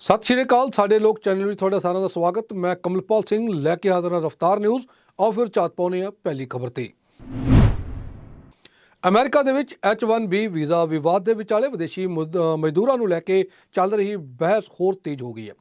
ਸਤਿ ਸ਼੍ਰੀ ਅਕਾਲ, ਸਾਡੇ ਲੋਕ ਚੈਨਲ ਵਿੱਚ ਤੁਹਾਡਾ ਸਾਰਿਆਂ ਦਾ ਸਵਾਗਤ। ਮੈਂ ਕਮਲਪਾਲ ਸਿੰਘ, ਲੈ ਕੇ ਹਾਜ਼ਰ ਹਾਂ ਰਫਤਾਰ ਨਿਊਜ਼। ਆਓ ਫਿਰ ਚਾਤ ਪਾਉਨੇ ਆ ਪਹਿਲੀ ਖਬਰ ਤੇ। ਅਮਰੀਕਾ ਦੇ ਵਿੱਚ H1B ਵੀਜ਼ਾ ਵਿਵਾਦ ਦੇ ਵਿਚਾਲੇ ਵਿਦੇਸ਼ੀ ਮੁਦ- ਮਜ਼ਦੂਰਾਂ ਨੂੰ ਲੈ ਕੇ ਚੱਲ ਰਹੀ ਬਹਿਸ ਹੋਰ ਤੇਜ਼ ਹੋ ਗਈ ਹੈ।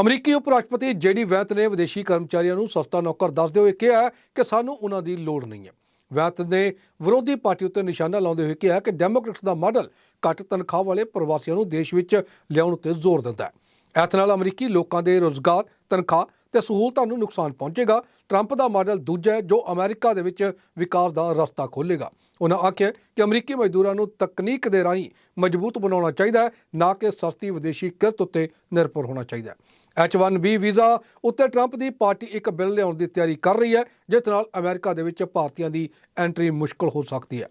ਅਮਰੀਕੀ ਉਪ ਰਾਸ਼ਟਰਪਤੀ ਜੇਡੀ ਵੈਂਤ ਨੇ ਵਿਦੇਸ਼ੀ ਕਰਮਚਾਰੀਆਂ ਨੂੰ ਸਸਤਾ ਨੌਕਰ ਦੱਸਦੇ ਹੋਏ ਕਿਹਾ ਕਿ ਸਾਨੂੰ ਉਹਨਾਂ ਦੀ ਲੋੜ ਨਹੀਂ ਹੈ। ਵੈਤ ਨੇ ਵਿਰੋਧੀ ਪਾਰਟੀ ਉੱਤੇ ਨਿਸ਼ਾਨਾ ਲਾਉਂਦੇ ਹੋਏ ਕਿਹਾ ਕਿ ਡੈਮੋਕ੍ਰੈਟਸ ਦਾ ਮਾਡਲ ਘੱਟ ਤਨਖਾਹ ਵਾਲੇ ਪ੍ਰਵਾਸੀਆਂ ਨੂੰ ਦੇਸ਼ ਵਿੱਚ ਲਿਆਉਣ ਉੱਤੇ ਜ਼ੋਰ ਦਿੰਦਾ ਹੈ। ਇਸ ਨਾਲ ਅਮਰੀਕੀ ਲੋਕਾਂ ਦੇ ਰੋਜ਼ਗਾਰ, ਤਨਖਾਹ ਤੇ ਸਹੂਲਤਾਂ ਨੂੰ ਨੁਕਸਾਨ ਪਹੁੰਚੇਗਾ। ਟਰੰਪ ਦਾ ਮਾਡਲ ਦੂਜਾ ਹੈ ਜੋ ਅਮਰੀਕਾ ਦੇ ਵਿੱਚ ਵਿਕਾਸ ਦਾ ਰਸਤਾ ਖੋਲ੍ਹੇਗਾ। ਉਹਨਾਂ ਆਖਿਆ ਕਿ ਅਮਰੀਕੀ ਮਜ਼ਦੂਰਾਂ ਨੂੰ ਤਕਨੀਕ ਦੇ ਰਾਹੀਂ ਮਜ਼ਬੂਤ ਬਣਾਉਣਾ ਚਾਹੀਦਾ ਹੈ, ਨਾ ਕਿ ਸਸਤੀ ਵਿਦੇਸ਼ੀ ਕਿਰਤ ਉੱਤੇ ਨਿਰਭਰ ਹੋਣਾ ਚਾਹੀਦਾ ਹੈ। H1B ਵੀਜ਼ਾ, ਉੱਤੇ ਟਰੰਪ ਦੀ ਪਾਰਟੀ ਇੱਕ ਬਿੱਲ ਲਿਆਉਣ ਦੀ ਤਿਆਰੀ ਕਰ ਰਹੀ ਹੈ, ਜਿਸ ਨਾਲ ਅਮਰੀਕਾ ਦੇ ਵਿੱਚ ਭਾਰਤੀਆਂ ਦੀ ਐਂਟਰੀ ਮੁਸ਼ਕਲ ਹੋ ਸਕਦੀ ਹੈ।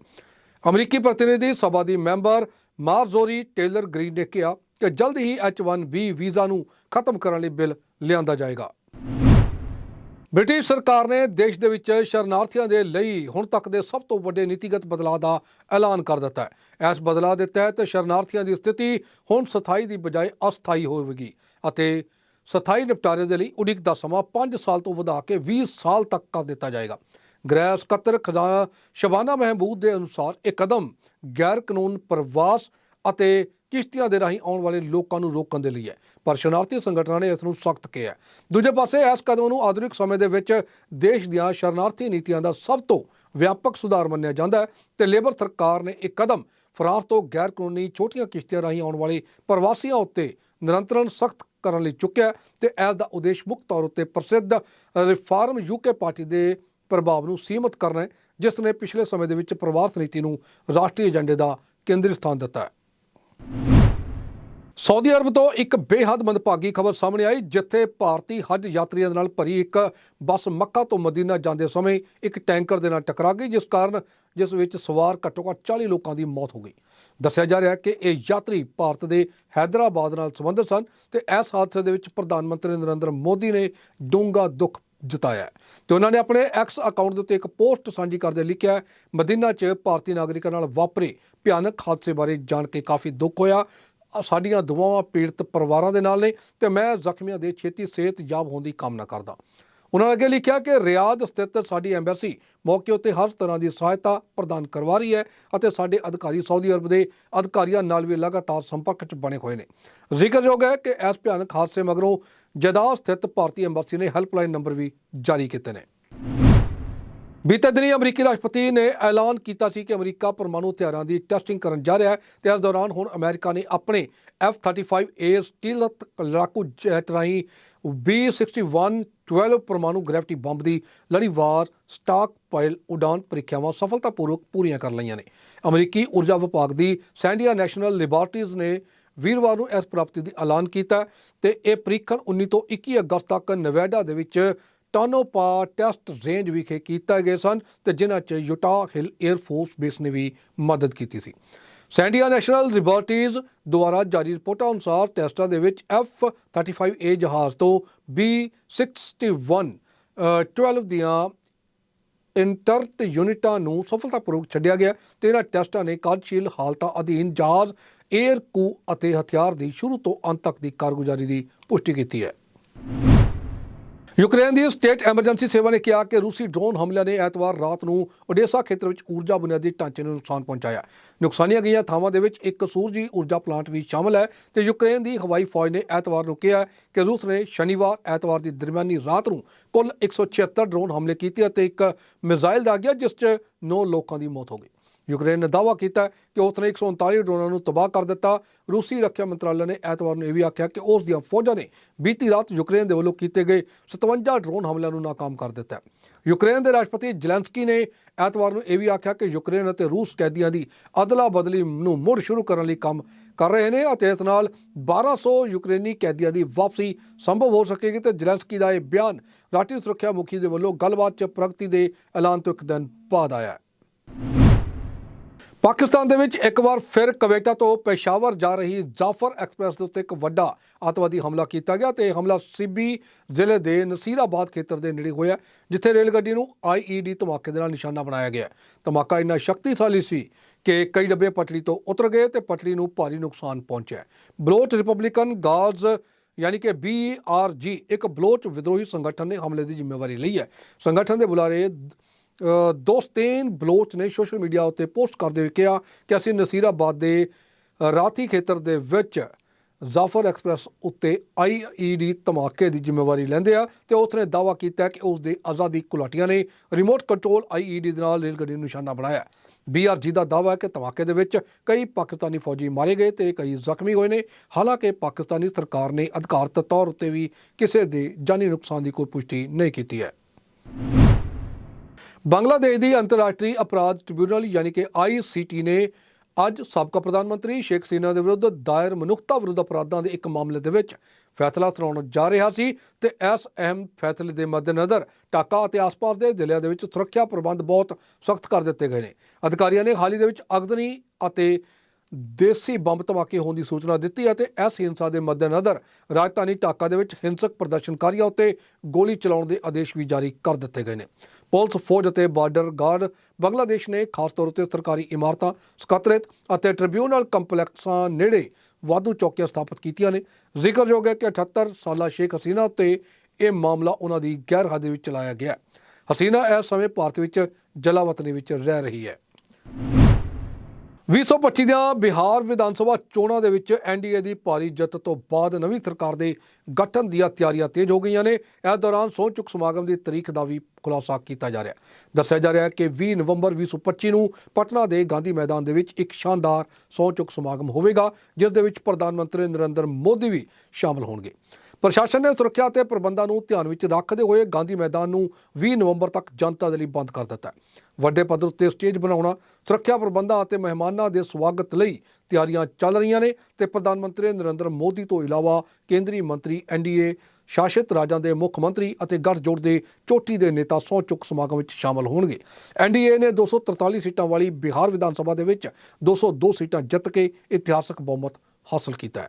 ਅਮਰੀਕੀ ਪ੍ਰਤੀਨਿਧੀ ਸਭਾ ਦੀ ਮੈਂਬਰ ਮਾਰਜ਼ੋਰੀ ਟੇਲਰ ਗ੍ਰੀਨ ਨੇ ਕਿਹਾ ਕਿ ਜਲਦ ਹੀ H1B ਵੀਜ਼ਾ ਨੂੰ ਖਤਮ ਕਰਨ ਲਈ ਬਿੱਲ ਲਿਆਂਦਾ ਜਾਏਗਾ। ਬ੍ਰਿਟਿਸ਼ ਸਰਕਾਰ ਨੇ ਦੇਸ਼ ਦੇ ਵਿੱਚ ਸ਼ਰਨਾਰਥੀਆਂ ਦੇ ਲਈ ਹੁਣ ਤੱਕ ਦੇ ਸਭ ਤੋਂ ਵੱਡੇ ਨੀਤੀਗਤ ਬਦਲਾਅ ਦਾ ਐਲਾਨ ਕਰ ਦਿੱਤਾ ਹੈ। ਇਸ ਬਦਲਾਅ ਦੇ ਤਹਿਤ ਸ਼ਰਨਾਰਥੀਆਂ ਦੀ ਸਥਿਤੀ ਹੁਣ ਸਥਾਈ ਦੀ ਬਜਾਏ ਅਸਥਾਈ ਹੋਵੇਗੀ ਅਤੇ ਸਥਾਈ ਨਿਪਟਾਰੇ ਦੇ ਲਈ ਉਡੀਕ ਦਾ ਸਮਾਂ 5 ਸਾਲ ਤੋਂ ਵਧਾ ਕੇ 20 ਸਾਲ ਤੱਕ ਕਰ ਦਿੱਤਾ ਜਾਏਗਾ। ਗ੍ਰਹਿ ਸਕੱਤਰ ਖਜ਼ਾਨਾ ਸ਼ਬਾਨਾ ਮਹਿਮੂਦ ਦੇ ਅਨੁਸਾਰ ਇਹ ਕਦਮ ਗੈਰ ਕਾਨੂੰਨ ਪ੍ਰਵਾਸ ਅਤੇ ਕਿਸ਼ਤੀਆਂ ਦੇ ਰਾਹੀਂ ਆਉਣ ਵਾਲੇ ਲੋਕਾਂ ਨੂੰ ਰੋਕਣ ਦੇ ਲਈ ਹੈ, ਪਰ ਸ਼ਰਨਾਰਥੀ ਸੰਗਠਨਾਂ ਨੇ ਇਸ ਨੂੰ ਸਖਤ ਕਿਹਾ ਦੂਜੇ ਪਾਸੇ ਇਸ ਕਦਮ ਨੂੰ ਆਧੁਨਿਕ ਸਮੇਂ ਦੇ ਵਿੱਚ ਦੇਸ਼ ਦੀਆਂ ਸ਼ਰਨਾਰਥੀ ਨੀਤੀਆਂ ਦਾ ਸਭ ਤੋਂ ਵਿਆਪਕ ਸੁਧਾਰ ਮੰਨਿਆ ਜਾਂਦਾ ਹੈ ਤੇ ਲੇਬਰ ਸਰਕਾਰ ਨੇ ਇਹ ਕਦਮ ਫਰਾਂਸ ਤੋਂ ਗੈਰ ਕਾਨੂੰਨੀ ਛੋਟੀਆਂ ਕਿਸ਼ਤੀਆਂ ਰਾਹੀਂ ਆਉਣ ਵਾਲੇ ਪ੍ਰਵਾਸੀਆਂ ਉੱਤੇ ਨਿਰੰਤਰਣ ਸਖਤ ਕਰਨ ਲਈ ਚੁੱਕਿਆ ਹੈ ਤੇ ਇਸ ਦਾ ਉਦੇਸ਼ ਮੁੱਖ ਤੌਰ ਉੱਤੇ ਪ੍ਰਸਿੱਧ ਰਿਫਾਰਮ ਯੂਕੇ ਪਾਰਟੀ ਦੇ ਪ੍ਰਭਾਵ ਨੂੰ ਸੀਮਤ ਕਰਨਾ ਹੈ, ਜਿਸ ਨੇ ਪਿਛਲੇ ਸਮੇਂ ਦੇ ਵਿੱਚ ਪ੍ਰਵਾਸ ਨੀਤੀ ਨੂੰ ਰਾਸ਼ਟਰੀ ਏਜੰਡੇ ਦਾ ਕੇਂਦਰੀ ਸਥਾਨ ਦਿੱਤਾ ਹੈ। ਸਾਊਦੀ ਅਰਬ ਤੋਂ ਇੱਕ ਬੇਹੱਦ ਮੰਦਭਾਗੀ ਖਬਰ ਸਾਹਮਣੇ ਆਈ, ਜਿੱਥੇ ਭਾਰਤੀ ਹੱਜ ਯਾਤਰੀਆਂ ਦੇ ਨਾਲ ਭਰੀ ਇੱਕ ਬੱਸ ਮੱਕਾ ਤੋਂ ਮਦੀਨਾ ਜਾਂਦੇ ਸਮੇਂ ਇੱਕ ਟੈਂਕਰ ਦੇ ਨਾਲ ਟਕਰਾ ਗਈ, ਜਿਸ ਕਾਰਨ ਜਿਸ ਵਿੱਚ ਸਵਾਰ ਘੱਟੋ ਘੱਟ 40 ਲੋਕਾਂ ਦੀ ਮੌਤ ਹੋ ਗਈ। ਦੱਸਿਆ ਜਾ ਰਿਹਾ ਹੈ ਕਿ ਇਹ ਯਾਤਰੀ ਭਾਰਤ ਦੇ ਹੈਦਰਾਬਾਦ ਨਾਲ ਸੰਬੰਧਿਤ ਸਨ ਤੇ ਇਸ ਹਾਦਸੇ ਦੇ ਵਿੱਚ ਪ੍ਰਧਾਨ ਮੰਤਰੀ ਨਰਿੰਦਰ ਮੋਦੀ ਨੇ ਡੂੰਘਾ ਦੁੱਖ ਜਤਾਇਆ ਹੈ। ਤੇ ਉਹਨਾਂ ਨੇ ਆਪਣੇ ਐਕਸ ਅਕਾਊਂਟ ਦੇ ਉੱਤੇ ਇੱਕ ਪੋਸਟ ਸਾਂਝੀ ਕਰਦੇ ਲਿਖਿਆ ਮਦੀਨਾ 'ਚ ਭਾਰਤੀ ਨਾਗਰਿਕਾਂ ਨਾਲ ਵਾਪਰੇ ਭਿਆਨਕ ਹਾਦਸੇ ਬਾਰੇ ਜਾਣ ਕੇ ਕਾਫੀ ਦੁੱਖ ਹੋਇਆ। ਸਾਡੀਆਂ ਦੁਆਵਾਂ ਪੀੜਤ ਪਰਿਵਾਰਾਂ ਦੇ ਨਾਲ ਨੇ ਤੇ ਮੈਂ ਜ਼ਖਮੀਆਂ ਦੇ ਛੇਤੀ ਸਿਹਤ ਸਿਹਤਯਾਬ ਹੋਣ ਦੀ ਕਾਮਨਾ ਕਰਦਾ। ਉਹਨਾਂ ਅੱਗੇ ਲਿਖਿਆ ਕਿ ਰਿਆਦ ਸਥਿਤ ਸਾਡੀ ਐਮਬੈਸੀ ਮੌਕੇ ਉੱਤੇ ਹਰ ਤਰ੍ਹਾਂ ਦੀ ਸਹਾਇਤਾ ਪ੍ਰਦਾਨ ਕਰਵਾ ਰਹੀ ਹੈ ਅਤੇ ਸਾਡੇ ਅਧਿਕਾਰੀ ਸਾਊਦੀ ਅਰਬ ਦੇ ਅਧਿਕਾਰੀਆਂ ਨਾਲ ਵੀ ਲਗਾਤਾਰ ਸੰਪਰਕ 'ਚ ਬਣੇ ਹੋਏ ਨੇ। ਜ਼ਿਕਰਯੋਗ ਹੈ ਕਿ ਇਸ ਭਿਆਨਕ ਹਾਦਸੇ ਮਗਰੋਂ ਜਦਾ ਸਥਿਤ ਭਾਰਤੀ ਐਮਬੈਸੀ ਨੇ ਹੈਲਪਲਾਈਨ ਨੰਬਰ ਵੀ ਜਾਰੀ ਕੀਤੇ ਨੇ। ਬੀਤੇ ਦਿਨੀ ਅਮਰੀਕੀ ਰਾਸ਼ਟਰਪਤੀ ਨੇ ਐਲਾਨ ਕੀਤਾ ਸੀ ਕਿ ਅਮਰੀਕਾ ਪਰਮਾਣੂ ਹਥਿਆਰਾਂ ਦੀ ਟੈਸਟਿੰਗ ਕਰਨ ਜਾ ਰਿਹਾ ਹੈ। ਤੇ ਇਸ ਦੌਰਾਨ ਹੁਣ ਅਮਰੀਕਾ ਨੇ ਆਪਣੇ F-35A ਸਟੀਲਤ ਲੜਾਕੂ ਜੈਟ ਰਾਹੀਂ B-61 12 ਪਰਮਾਣੂ ਗ੍ਰੈਵਿਟੀ ਬੰਬ ਦੀ ਲੜੀਵਾਰ ਸਟਾਕ ਪਾਇਲ ਉਡਾਨ ਪ੍ਰੀਖਿਆਵਾਂ ਸਫਲਤਾਪੂਰਵਕ ਪੂਰੀਆਂ ਕਰ ਲਈਆਂ ਨੇ। ਅਮਰੀਕੀ ਊਰਜਾ ਵਿਭਾਗ ਦੀ ਸੈਂਡੀਆ ਨੈਸ਼ਨਲ ਲਿਬਰਟੀਜ਼ ਨੇ ਵੀਰਵਾਰ ਨੂੰ ਇਸ ਪ੍ਰਾਪਤੀ ਦੀ ਐਲਾਨ ਕੀਤਾ ਤੇ ਇਹ ਪ੍ਰੀਖਣ 19 ਤੋਂ 21 ਅਗਸਤ ਤੱਕ ਨਵੇਡਾ ਦੇ ਵਿੱਚ ਟਾਨੋਪਾ ਟੈਸਟ ਰੇਂਜ ਵਿਖੇ ਕੀਤਾ ਗਏ ਸਨ ਤੇ ਜਿਨ੍ਹਾਂ 'ਚ Utah Hill Air Force Base ਨੇ ਵੀ ਮਦਦ ਕੀਤੀ ਸੀ। ਸੈਂਡੀਆ ਨੈਸ਼ਨਲ ਲਿਬਰਟੀਜ਼ ਦੁਆਰਾ ਜਾਰੀ ਰਿਪੋਰਟਾਂ ਅਨੁਸਾਰ ਟੈਸਟਾਂ ਦੇ ਵਿੱਚ F-35A ਜਹਾਜ਼ ਤੋਂ B-61 ਅ, 12 ਦੀਆਂ ਇੰਟਰਟ ਯੂਨਿਟਾਂ ਨੂੰ ਸਫਲਤਾਪੂਰਵਕ ਛੱਡਿਆ ਗਿਆ ਤੇ ਇਹਨਾਂ ਟੈਸਟਾਂ ਨੇ ਕਾਰਜਸ਼ੀਲ ਹਾਲਤਾਂ ਅਧੀਨ ਜਹਾਜ਼ 에ਅਰ ਕੂ ਅਤੇ ਹਥਿਆਰ ਦੀ ਸ਼ੁਰੂ ਤੋਂ ਅੰਤ ਤੱਕ ਦੀ ਕਾਰਗੁਜ਼ਾਰੀ ਦੀ ਪੁਸ਼ਟੀ ਕੀਤੀ ਹੈ। ਯੂਕਰੇਨ ਦੀ ਸਟੇਟ ਐਮਰਜੈਂਸੀ ਸੇਵਾ ਨੇ ਕਿਹਾ ਕਿ ਰੂਸੀ ਡਰੋਨ ਹਮਲਿਆਂ ਨੇ ਐਤਵਾਰ ਰਾਤ ਨੂੰ ਓਡੇਸਾ ਖੇਤਰ ਵਿੱਚ ਊਰਜਾ ਬੁਨਿਆਦੀ ਢਾਂਚੇ ਨੂੰ ਨੁਕਸਾਨ ਪਹੁੰਚਾਇਆ। ਨੁਕਸਾਨੀਆਂ ਗਈਆਂ ਥਾਵਾਂ ਦੇ ਵਿੱਚ ਇੱਕ ਸੂਰਜੀ ਊਰਜਾ ਪਲਾਂਟ ਵੀ ਸ਼ਾਮਲ ਹੈ ਤੇ ਯੂਕਰੇਨ ਦੀ ਹਵਾਈ ਫੌਜ ਨੇ ਐਤਵਾਰ ਨੂੰ ਕਿਹਾ ਕਿ ਰੂਸ ਨੇ ਸ਼ਨੀਵਾਰ, ਐਤਵਾਰ ਦੀ ਦਰਮਿਆਨੀ ਰਾਤ ਨੂੰ ਕੁੱਲ 176 ਡਰੋਨ ਹਮਲੇ ਕੀਤੇ ਅਤੇ ਇੱਕ ਮਿਜ਼ਾਈਲ ਦਾ ਗਿਆ ਜਿਸ 'ਚ 9 ਲੋਕਾਂ ਦੀ ਮੌਤ ਹੋ ਗਈ। ਯੂਕਰੇਨ ਨੇ ਦਾਅਵਾ ਕੀਤਾ ਹੈ ਕਿ ਉਸ ਨੇ 139 ਡਰੋਨਾਂ ਨੂੰ ਤਬਾਹ ਕਰ ਦਿੱਤਾ। ਰੂਸੀ ਰੱਖਿਆ ਮੰਤਰਾਲੇ ਨੇ ਐਤਵਾਰ ਨੂੰ ਇਹ ਵੀ ਆਖਿਆ ਕਿ ਉਸ ਦੀਆਂ ਫੌਜਾਂ ਨੇ ਬੀਤੀ ਰਾਤ ਯੂਕਰੇਨ ਦੇ ਵੱਲੋਂ ਕੀਤੇ ਗਏ 57 ਡਰੋਨ ਹਮਲਿਆਂ ਨੂੰ ਨਾਕਾਮ ਕਰ ਦਿੱਤਾ ਯੂਕਰੇਨ ਦੇ ਰਾਸ਼ਟਰਪਤੀ ਜ਼ੈਲੈਂਸਕੀ ਨੇ ਐਤਵਾਰ ਨੂੰ ਇਹ ਵੀ ਆਖਿਆ ਕਿ ਯੂਕਰੇਨ ਅਤੇ ਰੂਸ ਕੈਦੀਆਂ ਦੀ ਅਦਲਾ ਬਦਲੀ ਨੂੰ ਮੁੜ ਸ਼ੁਰੂ ਕਰਨ ਲਈ ਕੰਮ ਕਰ ਰਹੇ ਨੇ ਅਤੇ ਇਸ ਨਾਲ 1200 ਯੂਕਰੇਨੀ ਕੈਦੀਆਂ ਦੀ ਵਾਪਸੀ ਸੰਭਵ ਹੋ ਸਕੇਗੀ ਤੇ ਜ਼ੈਲੈਂਸਕੀ ਦਾ ਇਹ ਬਿਆਨ ਰਾਸ਼ਟਰੀ ਸੁਰੱਖਿਆ ਮੁਖੀ ਦੇ ਵੱਲੋਂ ਗੱਲਬਾਤ 'ਚ ਪ੍ਰਗਤੀ ਦੇ ਐਲਾਨ ਤੋਂ ਇੱਕ ਦਿਨ ਬਾਅਦ ਆਇਆ ਹੈ। ਪਾਕਿਸਤਾਨ ਦੇ ਵਿੱਚ ਇੱਕ ਵਾਰ ਫਿਰ ਕਵੇਟਾ ਤੋਂ ਪੇਸ਼ਾਵਰ ਜਾ ਰਹੀ ਜਾਫਰ ਐਕਸਪ੍ਰੈਸ ਦੇ ਉੱਤੇ ਇੱਕ ਵੱਡਾ ਆਤਵਾਦੀ ਹਮਲਾ ਕੀਤਾ ਗਿਆ ਤੇ ਇਹ ਹਮਲਾ ਸਿੱਬੀ ਜ਼ਿਲ੍ਹੇ ਦੇ ਨਸੀਰਾਬਾਦ ਖੇਤਰ ਦੇ ਨੇੜੇ ਹੋਇਆ, ਜਿੱਥੇ ਰੇਲ ਗੱਡੀ ਨੂੰ ਆਈਈਡੀ ਧਮਾਕੇ ਦੇ ਨਾਲ ਨਿਸ਼ਾਨਾ ਬਣਾਇਆ ਗਿਆ। ਧਮਾਕਾ ਇੰਨਾ ਸ਼ਕਤੀਸ਼ਾਲੀ ਸੀ ਕਿ ਕਈ ਡੱਬੇ ਪਟੜੀ ਤੋਂ ਉਤਰ ਗਏ ਤੇ ਪਟੜੀ ਨੂੰ ਭਾਰੀ ਨੁਕਸਾਨ ਪਹੁੰਚਿਆ। ਬਲੋਚ ਰਿਪਬਲਿਕਨ ਗਾਰਡਜ਼ ਯਾਨੀ ਕਿ BRG ਇੱਕ ਬਲੋਚ ਵਿਦਰੋਹੀ ਸੰਗਠਨ ਨੇ ਹਮਲੇ ਦੀ ਜ਼ਿੰਮੇਵਾਰੀ ਲਈ ਹੈ। ਸੰਗਠਨ ਦੇ ਬੁਲਾਰੇ ਦੋਸਤੇਨ ਬਲੋਚ ਨੇ ਸੋਸ਼ਲ ਮੀਡੀਆ ਉੱਤੇ ਪੋਸਟ ਕਰਦੇ ਹੋਏ ਕਿਹਾ ਕਿ ਅਸੀਂ ਨਸੀਰਾਬਾਦ ਦੇ ਰਾਤੀ ਖੇਤਰ ਦੇ ਵਿੱਚ ਜ਼ਾਫਰ ਐਕਸਪ੍ਰੈਸ ਉੱਤੇ ਆਈਈਡੀ ਧਮਾਕੇ ਦੀ ਜ਼ਿੰਮੇਵਾਰੀ ਲੈਂਦੇ ਆ ਤੇ ਉਸਨੇ ਦਾਅਵਾ ਕੀਤਾ ਕਿ ਉਸ ਦੇ ਆਜ਼ਾਦੀ ਕੁਲਾਟੀਆਂ ਨੇ ਰਿਮੋਟ ਕੰਟਰੋਲ ਆਈਈਡੀ ਦੇ ਨਾਲ ਰੇਲ ਗੱਡੀ ਨੂੰ ਨਿਸ਼ਾਨਾ ਬਣਾਇਆ। ਬੀਆਰਜੀ ਦਾ ਦਾਅਵਾ ਹੈ ਕਿ ਧਮਾਕੇ ਦੇ ਵਿੱਚ ਕਈ ਪਾਕਿਸਤਾਨੀ ਫੌਜੀ ਮਾਰੇ ਗਏ ਤੇ ਕਈ ਜ਼ਖਮੀ ਹੋਏ ਨੇ। ਹਾਲਾਂਕਿ ਪਾਕਿਸਤਾਨੀ ਸਰਕਾਰ ਨੇ ਅਧਿਕਾਰਤ ਤੌਰ ਉੱਤੇ ਵੀ ਕਿਸੇ ਦੇ ਜਾਨੀ ਨੁਕਸਾਨ ਦੀ ਕੋਈ ਪੁਸ਼ਟੀ ਨਹੀਂ ਕੀਤੀ ਹੈ। ਬੰਗਲਾਦੇਸ਼ ਦੀ ਅੰਤਰਰਾਸ਼ਟਰੀ ਅਪਰਾਧ ਟ੍ਰਿਬਿਊਨਲ ਯਾਨੀ ਕਿ ਆਈਸੀਟੀ ਨੇ ਅੱਜ ਸਾਬਕਾ ਪ੍ਰਧਾਨ ਮੰਤਰੀ ਸ਼ੇਖ ਸੀਨਾ ਦੇ ਵਿਰੁੱਧ ਦਾਇਰ ਮਨੁੱਖਤਾ ਵਿਰੁੱਧ ਅਪਰਾਧਾਂ ਦੇ ਇੱਕ ਮਾਮਲੇ ਦੇ ਵਿੱਚ ਫੈਸਲਾ ਸੁਣਾਉਣ ਜਾ ਰਿਹਾ ਸੀ ਤੇ ਇਸ ਅਹਿਮ ਫੈਸਲੇ ਦੇ ਮੱਦੇਨਜ਼ਰ ਟਾਕਾ ਅਤੇ ਆਸ-ਪਾਸ ਦੇ ਜ਼ਿਲ੍ਹਿਆਂ ਦੇ ਵਿੱਚ ਸੁਰੱਖਿਆ ਪ੍ਰਬੰਧ ਬਹੁਤ ਸਖਤ ਕਰ ਦਿੱਤੇ ਗਏ ਨੇ। ਅਧਿਕਾਰੀਆਂ ਨੇ ਹਾਲ ਹੀ ਦੇ ਵਿੱਚ ਅਗਦਨੀ ਅਤੇ ਦੇਸੀ ਬੰਬ ਧਮਾਕੇ ਹੋਣ ਦੀ ਸੂਚਨਾ ਦਿੱਤੀ ਅਤੇ ਇਸ ਹਿੰਸਾ ਦੇ ਮੱਦੇਨਜ਼ਰ ਰਾਜਧਾਨੀ ਢਾਕਾ ਦੇ ਵਿੱਚ ਹਿੰਸਕ ਪ੍ਰਦਰਸ਼ਨਕਾਰੀਆਂ ਉੱਤੇ ਗੋਲੀ ਚਲਾਉਣ ਦੇ ਆਦੇਸ਼ ਵੀ ਜਾਰੀ ਕਰ ਦਿੱਤੇ ਗਏ ਨੇ। ਪੁਲਿਸ, ਫੌਜ ਅਤੇ ਬਾਰਡਰ ਗਾਰਡ ਬੰਗਲਾਦੇਸ਼ ਨੇ ਖਾਸ ਤੌਰ ਉੱਤੇ ਸਰਕਾਰੀ ਇਮਾਰਤਾਂ, ਸਕੱਤਰੇਤ ਅਤੇ ਟ੍ਰਿਬਿਊਨਲ ਕੰਪਲੈਕਸਾਂ ਨੇੜੇ ਵਾਧੂ ਚੌਕੀਆਂ ਸਥਾਪਿਤ ਕੀਤੀਆਂ ਨੇ। ਜ਼ਿਕਰਯੋਗ ਹੈ ਕਿ 78 ਸਾਲਾ ਸ਼ੇਖ ਹਸੀਨਾ ਉੱਤੇ ਇਹ ਮਾਮਲਾ ਉਹਨਾਂ ਦੀ ਗੈਰ ਹਾਜ਼ਰੀ ਵਿੱਚ ਚਲਾਇਆ ਗਿਆ ਹਸੀਨਾ ਇਸ ਸਮੇਂ ਭਾਰਤ ਵਿੱਚ ਜਲਾਵਤਨੀ ਵਿੱਚ ਰਹਿ ਰਹੀ ਹੈ। 2025 ਦੀਆਂ ਬਿਹਾਰ ਵਿਧਾਨ ਸਭਾ ਚੋਣਾਂ ਦੇ ਵਿੱਚ ਐਨਡੀਏ ਦੀ ਭਾਰੀ ਜਿੱਤ ਤੋਂ ਬਾਅਦ ਨਵੀਂ ਸਰਕਾਰ ਦੇ ਗਠਨ ਦੀਆਂ ਤਿਆਰੀਆਂ ਤੇਜ਼ ਹੋ ਗਈਆਂ ਨੇ। ਇਸ ਦੌਰਾਨ ਸਹੁੰ ਚੁੱਕ ਸਮਾਗਮ ਦੀ ਤਰੀਕ ਦਾ ਵੀ ਖੁਲਾਸਾ ਕੀਤਾ ਜਾ ਰਿਹਾ ਹੈ। ਦੱਸਿਆ ਜਾ ਰਿਹਾ ਹੈ ਕਿ 20 ਨਵੰਬਰ 2025 ਨੂੰ ਪਟਨਾ ਦੇ ਗਾਂਧੀ ਮੈਦਾਨ ਦੇ ਵਿੱਚ ਇੱਕ ਸ਼ਾਨਦਾਰ ਸਹੁੰ ਚੁੱਕ ਸਮਾਗਮ ਹੋਵੇਗਾ, ਜਿਸ ਦੇ ਵਿੱਚ ਪ੍ਰਧਾਨ ਮੰਤਰੀ ਨਰਿੰਦਰ ਮੋਦੀ ਵੀ ਸ਼ਾਮਲ ਹੋਣਗੇ। ਪ੍ਰਸ਼ਾਸਨ ਨੇ ਸੁਰੱਖਿਆ ਅਤੇ ਪ੍ਰਬੰਧਾਂ ਨੂੰ ਧਿਆਨ ਵਿੱਚ ਰੱਖਦੇ ਹੋਏ ਗਾਂਧੀ ਮੈਦਾਨ ਨੂੰ 20 ਨਵੰਬਰ ਤੱਕ ਜਨਤਾ ਦੇ ਲਈ ਬੰਦ ਕਰ ਦਿੱਤਾ ਹੈ। ਵੱਡੇ ਪੱਧਰ ਉੱਤੇ ਸਟੇਜ ਬਣਾਉਣਾ, ਸੁਰੱਖਿਆ ਪ੍ਰਬੰਧਾਂ ਅਤੇ ਮਹਿਮਾਨਾਂ ਦੇ ਸਵਾਗਤ ਲਈ ਤਿਆਰੀਆਂ ਚੱਲ ਰਹੀਆਂ ਨੇ ਤੇ ਪ੍ਰਧਾਨ ਮੰਤਰੀ ਨਰਿੰਦਰ ਮੋਦੀ ਤੋਂ ਇਲਾਵਾ ਕੇਂਦਰੀ ਮੰਤਰੀ, ਐਨਡੀਏ, ਸ਼ਾਸਿਤ ਰਾਜਾਂ ਦੇ ਮੁੱਖ ਮੰਤਰੀ ਅਤੇ ਗੱਠਜੋੜ ਦੇ ਚੋਟੀ ਦੇ ਨੇਤਾ ਸਹੁੰ ਚੁੱਕ ਸਮਾਗਮ ਵਿੱਚ ਸ਼ਾਮਲ ਹੋਣਗੇ। ਐਨਡੀਏ ਨੇ 243 ਸੀਟਾਂ ਵਾਲੀ ਬਿਹਾਰ ਵਿਧਾਨ ਸਭਾ ਦੇ ਵਿੱਚ 202 ਸੀਟਾਂ ਜਿੱਤ ਕੇ ਇਤਿਹਾਸਕ ਬਹੁਮਤ ਹਾਸਲ ਕੀਤਾ ਹੈ।